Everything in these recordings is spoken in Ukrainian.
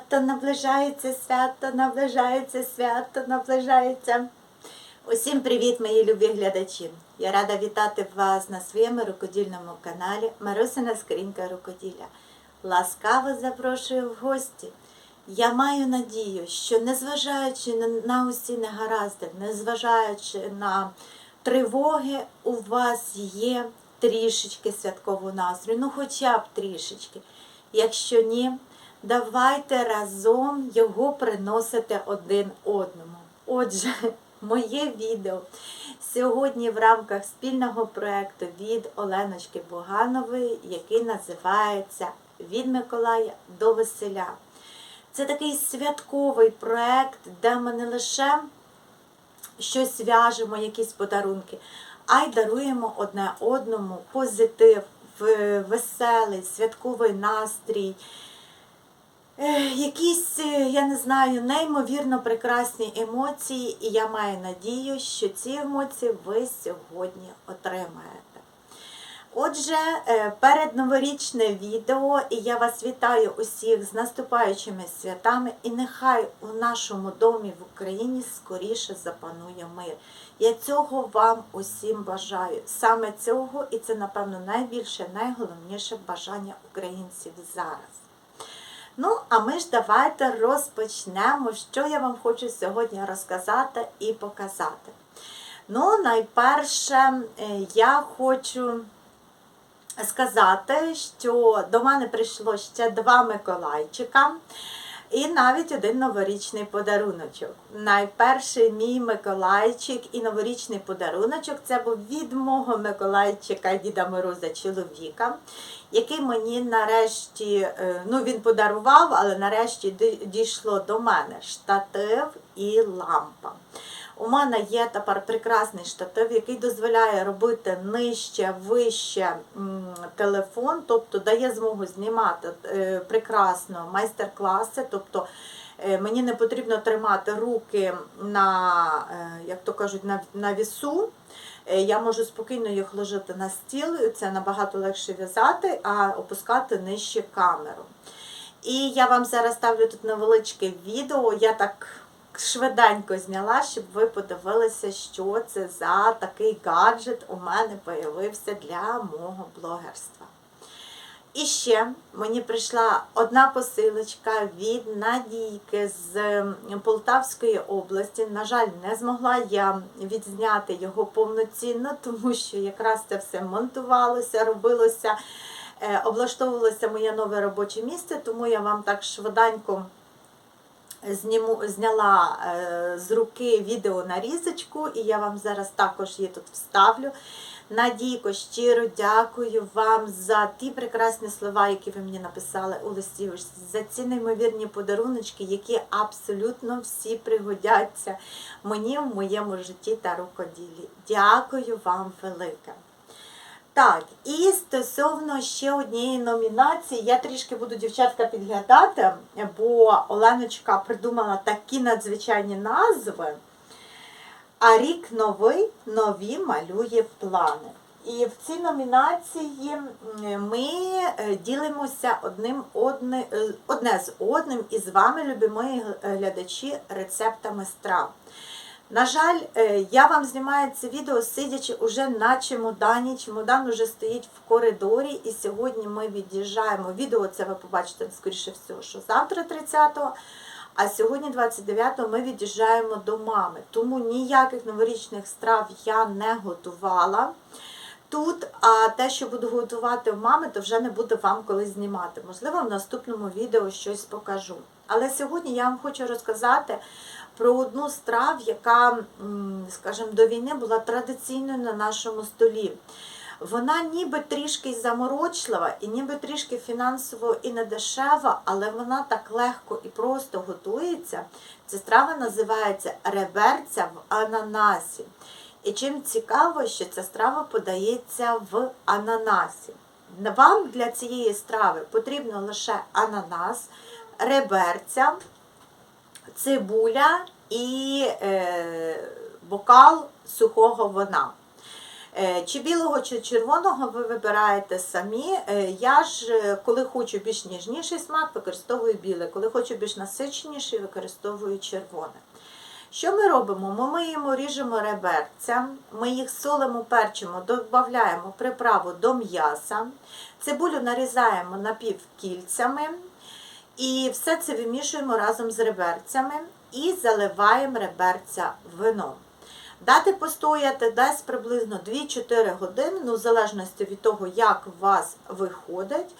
Свято наближається, свято наближається, свято наближається. Усім привіт, мої любі глядачі! Я рада вітати вас на своєму рукодільному каналі Марусина Скринька Рукоділля. Ласкаво запрошую в гості. Я маю надію, що незважаючи на, усі негаразди, незважаючи на тривоги, у вас є трішечки святкового настрою, ну хоча б трішечки. Якщо ні, давайте разом його приносити один одному. Отже, моє відео сьогодні в рамках спільного проєкту від Оленочки Буганової, який називається Від Миколая до Веселя. Це такий святковий проєкт, де ми не лише щось в'яжемо, якісь подарунки, а й даруємо одне одному позитив, веселий, святковий настрій. Е, Якісь, е, я не знаю, неймовірно прекрасні емоції, і я маю надію, що ці емоції ви сьогодні отримаєте. Отже, е, передноворічне відео, і я вас вітаю усіх з наступаючими святами, і нехай у нашому домі в Україні скоріше запанує мир. Я цього вам усім бажаю. Саме цього, і це, напевно, найбільше, найголовніше бажання українців зараз. Ну, а ми ж давайте розпочнемо, що я вам хочу сьогодні розказати і показати. Ну, найперше, е, я хочу сказати, що до мене прийшло ще два Миколайчика. І навіть один новорічний подаруночок. Найперший мій Миколайчик і новорічний подаруночок це був від мого Миколайчика Діда Мороза чоловіка, який мені нарешті, е, ну він подарував, але нарешті дійшло до мене штатив і лампа. У мене є тепер прекрасний штатив, який дозволяє робити нижче, вище телефон, тобто дає змогу знімати е, прекрасно майстер-класи. Тобто е, мені не потрібно тримати руки на, е, як то кажуть, на, на вісу. Я можу спокійно їх ложити на стіл, це набагато легше в'язати, а опускати нижче камеру. І я вам зараз ставлю тут невеличке відео. Я так швиденько зняла, щоб ви подивилися, що це за такий гаджет у мене появився для мого блогерства. І ще мені прийшла одна посилочка від Надійки з Полтавської області. На жаль, не змогла я відзняти його повноцінно, тому що якраз це все монтувалося, робилося, е, облаштовувалося моє нове робоче місце, тому я вам так швиденько зніму, зняла е, з руки відео нарізочку, і я вам зараз також її тут вставлю. Надійко, щиро дякую вам за ті прекрасні слова, які ви мені написали у листі, за ці неймовірні подаруночки, які абсолютно всі пригодяться мені в моєму житті та рукоділі. Дякую вам велике. Так, і стосовно ще однієї номінації, я трішки буду дівчатка підглядати, бо Оленочка придумала такі надзвичайні назви. А рік новий нові малює плани. І в цій номінації ми е, ділимося одним одне, е, одне з одним із вами, любі мої глядачі, рецептами страв. На жаль, е, я вам знімаю це відео, сидячи уже на чемодані. Чемодан уже стоїть в коридорі, і сьогодні ми від'їжджаємо. Відео це ви побачите, скоріше всього, що завтра 30-го. А сьогодні, 29-го, ми від'їжджаємо до мами. Тому ніяких новорічних страв я не готувала тут. А те, що буду готувати в мами, то вже не буду вам колись знімати. Можливо, в наступному відео щось покажу. Але сьогодні я вам хочу розказати про одну з страв, яка, скажімо, до війни була традиційною на нашому столі. Вона ніби трішки заморочлива, і ніби трішки фінансово і не дешева, але вона так легко і просто готується. Ця страва називається реберця в ананасі. І чим цікаво, що ця страва подається в ананасі. Вам для цієї страви потрібно лише ананас, реберця, цибуля і е, бокал сухого вина. Е, Чи білого, чи червоного ви вибираєте самі. Е, Я ж, е, коли хочу більш ніжніший смак, використовую біле. Коли хочу більш насиченіший, використовую червоне. Що ми робимо? Ми миємо, ріжемо реберця, ми їх солимо, перчимо, додаємо приправу до м'яса, цибулю нарізаємо напівкільцями і все це вимішуємо разом з реберцями і заливаємо реберця вином. Дати постояти десь приблизно 2-4 години, ну в залежності від того, як у вас виходить.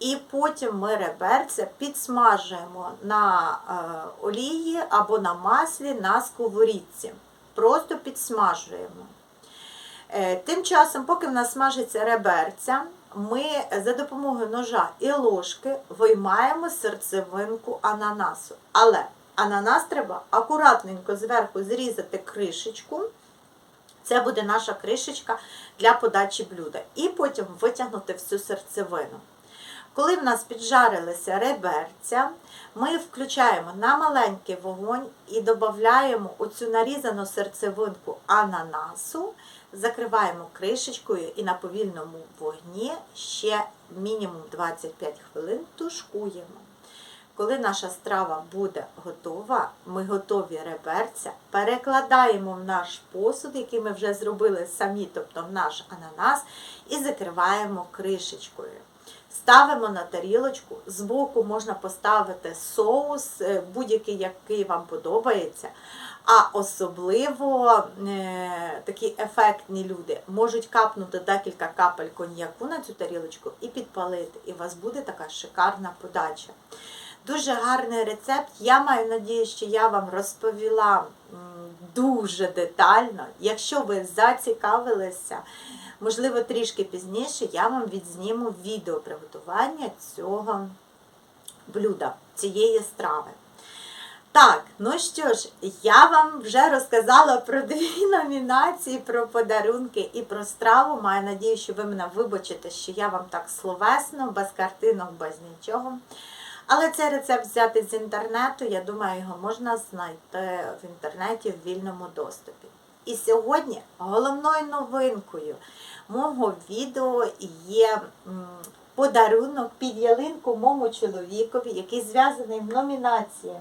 І потім ми реберця підсмажуємо на е, олії або на маслі на сковорідці. Просто підсмажуємо. Е, Тим часом, поки в нас смажиться реберця, ми за допомогою ножа і ложки виймаємо серцевинку ананасу. Але ананас треба акуратненько зверху зрізати кришечку. Це буде наша кришечка для подачі блюда. І потім витягнути всю серцевину. Коли в нас піджарилися реберця, ми включаємо на маленький вогонь і додаємо оцю нарізану серцевинку ананасу, закриваємо кришечкою і на повільному вогні ще мінімум 25 хвилин тушкуємо. Коли наша страва буде готова, ми готові реберця перекладаємо в наш посуд, який ми вже зробили самі, тобто в наш ананас, і закриваємо кришечкою. Ставимо на тарілочку, збоку можна поставити соус, е, будь-який, який вам подобається. А особливо е, такі ефектні люди можуть капнути декілька капель коньяку на цю тарілочку і підпалити. І у вас буде така шикарна подача. Дуже гарний рецепт. Я маю надію, що я вам розповіла дуже детально. Якщо ви зацікавилися, можливо, трішки пізніше я вам відзніму відео приготування цього блюда, цієї страви. Так, ну що ж, я вам вже розказала про дві номінації, про подарунки і про страву. Маю надію, що ви мене вибачите, що я вам так словесно, без картинок, без нічого. Але цей рецепт взяти з інтернету, я думаю, його можна знайти в інтернеті в вільному доступі. І сьогодні головною новинкою мого відео є подарунок під ялинку моєму чоловікові, який зв'язаний в номінації.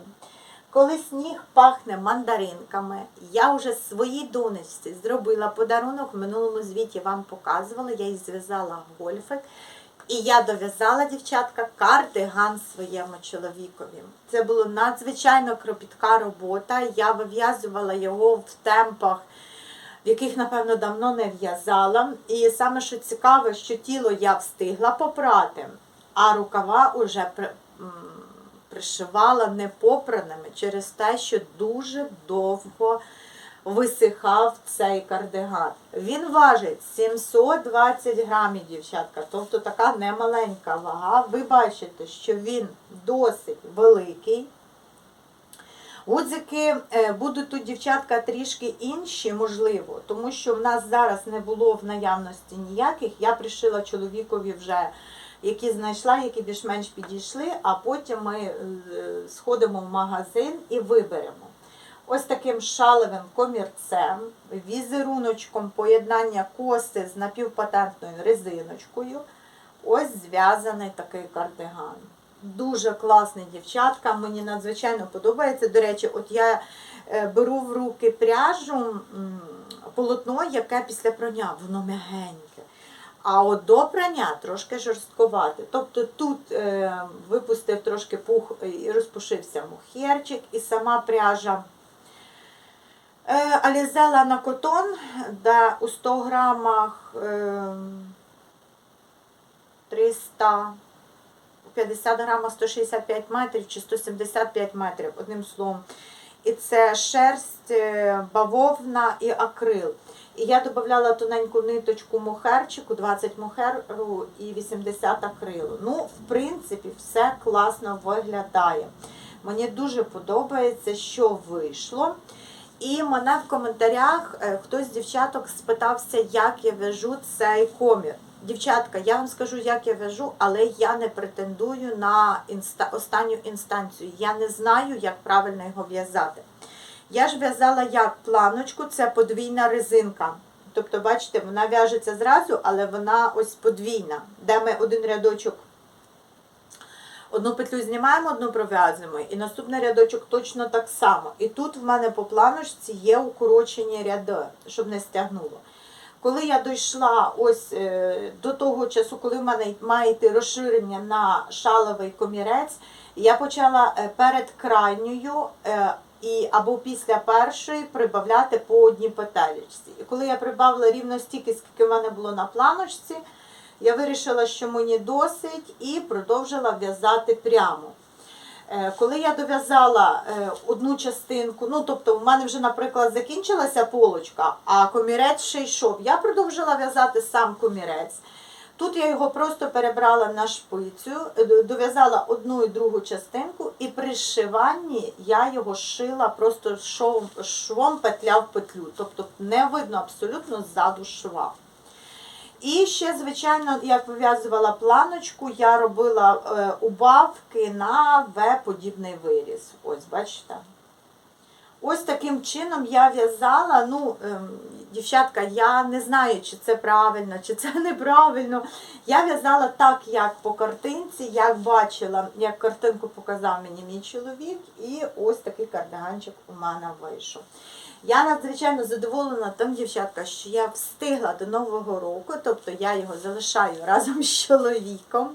Коли сніг пахне мандаринками, я вже своїй донечці зробила подарунок. В минулому звіті вам показувала, я їй зв'язала гольфик. І я дов'язала, дівчатка, кардиган своєму чоловікові. Це була надзвичайно кропітка робота. Я вив'язувала його в темпах, в яких, напевно, давно не в'язала. І саме що цікаве, що тіло я встигла попрати, а рукава уже при- пришивала непопраними через те, що дуже довго висихав цей кардиган. Він важить 720 грамів, дівчатка, тобто така немаленька вага. Ви бачите, що він досить великий. Гудзики е, будуть тут, дівчатка, трішки інші, можливо, тому що в нас зараз не було в наявності ніяких. Я пришила чоловікові вже, які знайшла, які більш-менш підійшли, а потім ми е, сходимо в магазин і виберемо. Ось таким шалевим комірцем, візеруночком поєднання коси з напівпатентною резиночкою. Ось зв'язаний такий кардиган. Дуже класний дівчатка, мені надзвичайно подобається. До речі, от я е, беру в руки пряжу полотно, яке після прання, воно м'ягеньке. А от до прання трошки жорстковате. Тобто тут е, випустив трошки пух і розпушився мухерчик, і сама пряжа. Е, Алізела на котон, де у 100 грамах е, 300 50 грамах 165 метрів чи 175 метрів, одним словом. І це шерсть, е, бавовна і акрил. І я додавала тоненьку ниточку мохерчику, 20 мохеру і 80 акрилу. Ну, в принципі, все класно виглядає. Мені дуже подобається, що вийшло. І мене в коментарях е, хтось з дівчаток спитався, як я вяжу цей комір. Дівчатка, я вам скажу, як я вяжу, але я не претендую на інста... останню інстанцію. Я не знаю, як правильно його в'язати. Я ж в'язала як планочку, це подвійна резинка. Тобто, бачите, вона в'яжеться зразу, але вона ось подвійна, де ми один рядочок. Одну петлю знімаємо, одну пров'язуємо, і наступний рядочок точно так само. І тут в мене по планочці є укорочені ряди, щоб не стягнуло. Коли я дійшла ось е, до того часу, коли в мене має розширення на шаловий комірець, я почала е, перед крайньою е, і або після першої прибавляти по одній петелечці. І коли я прибавила рівно стільки, скільки в мене було на планочці, я вирішила, що мені досить, і продовжила в'язати прямо. Е, Коли я дов'язала е, одну частинку, ну тобто в мене вже, наприклад, закінчилася полочка, а комірець ще йшов, я продовжила в'язати сам комірець. Тут я його просто перебрала на шпицю, е, дов'язала одну і другу частинку, і при зшиванні я його шила просто швом, швом петля в петлю. Тобто не видно абсолютно ззаду шва. І ще, звичайно, я пов'язувала планочку, я робила е, убавки на В-подібний виріз. Ось, бачите? Ось таким чином я в'язала. Ну, ем, дівчатка, я не знаю, чи це правильно, чи це неправильно. Я в'язала так, як по картинці, як бачила, як картинку показав мені мій чоловік, і ось такий кардиганчик у мене вийшов. Я надзвичайно задоволена тим, дівчатка, що я встигла до Нового року, тобто я його залишаю разом з чоловіком.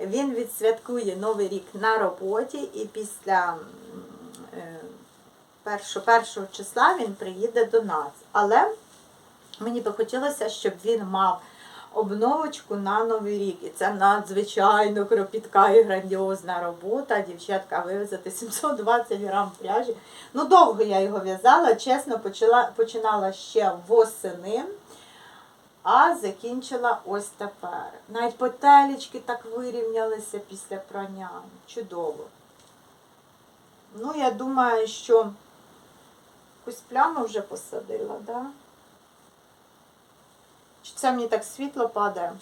Він відсвяткує Новий рік на роботі і після 1-го числа він приїде до нас. Але мені би хотілося, щоб він мав обновочку на новий рік. І це надзвичайно кропітка і грандіозна робота. Дівчатка вивезти 720 грам пряжі. Ну, довго я його в'язала, чесно, почала, починала ще восени. А закінчила ось тепер. Навіть потелічки так вирівнялися після прання. Чудово. Ну, я думаю, що якусь пляму вже посадила, так? Да? Чи це мені так світло падає?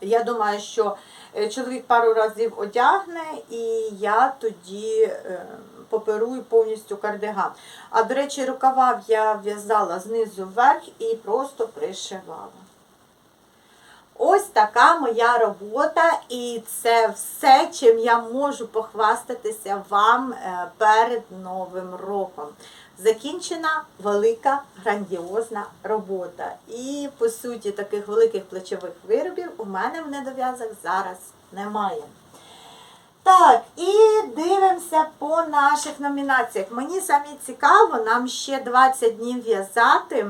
Я думаю, що е, чоловік пару разів одягне, і я тоді е, поперую повністю кардиган. А до речі, рукава я в'язала знизу вверх і просто пришивала. Така моя робота, і це все, чим я можу похвастатися вам е, перед Новим роком. Закінчена велика грандіозна робота. І по суті таких великих плечових виробів у мене в недов'язах зараз немає. Так, і дивимося по наших номінаціях. Мені самі цікаво, нам ще 20 днів в'язати.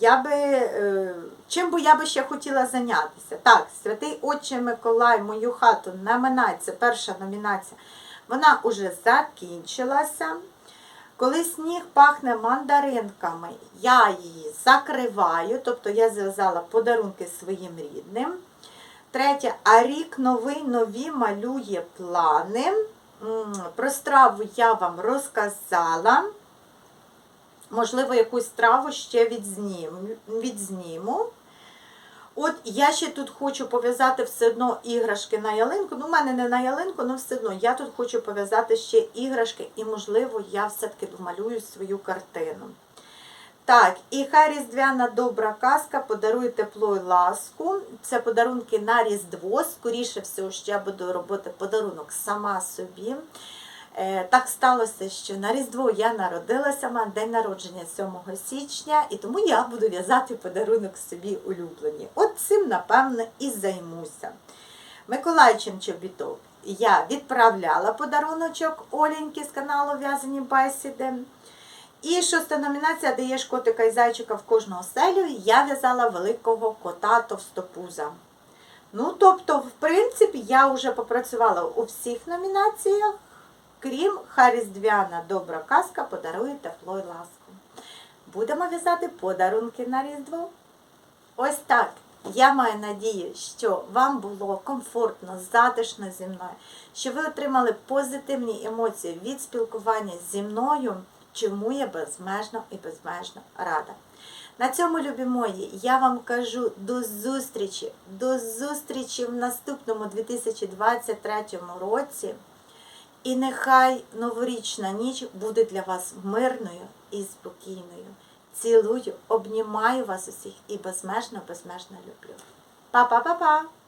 Я би, е, чим би я би ще хотіла зайнятися? Так, святий Отче Миколай, мою хату номінація, перша номінація, вона уже закінчилася. Коли сніг пахне мандаринками, я її закриваю, тобто я зв'язала подарунки своїм рідним. Третє, а рік новий нові малює плани. Про страву я вам розказала. Можливо, якусь страву ще відзніму. От я ще тут хочу пов'язати все одно іграшки на ялинку. Ну, в мене не на ялинку, але все одно я тут хочу пов'язати ще іграшки, і, можливо, я все-таки домалюю свою картину. Так, і хай різдвяна добра казка подарує тепло і ласку. Це подарунки на Різдво. Скоріше всього, що я буду робити подарунок сама собі. Е, Так сталося, що на Різдво я народилася, мене день народження 7 січня, і тому я буду в'язати подарунок собі улюблені. От цим, напевно, і займуся. Миколайчин чобіток я відправляла подаруночок Оленьки з каналу В'язані бесіди. І шоста номінація даєш котика і зайчика в кожну оселю. Я в'язала великого кота товстопуза. Ну, тобто, в принципі, я вже попрацювала у всіх номінаціях, крім Харіздвяна добра казка подарує тепло і ласку. Будемо в'язати подарунки на Різдво. Ось так. Я маю надію, що вам було комфортно, затишно зі мною, що ви отримали позитивні емоції від спілкування зі мною, чому я безмежно і безмежно рада. На цьому, любі мої, я вам кажу до зустрічі, до зустрічі в наступному 2023 році. І нехай новорічна ніч буде для вас мирною і спокійною. Цілую, обнімаю вас усіх і безмежно, безмежно люблю. Па-па-па-па!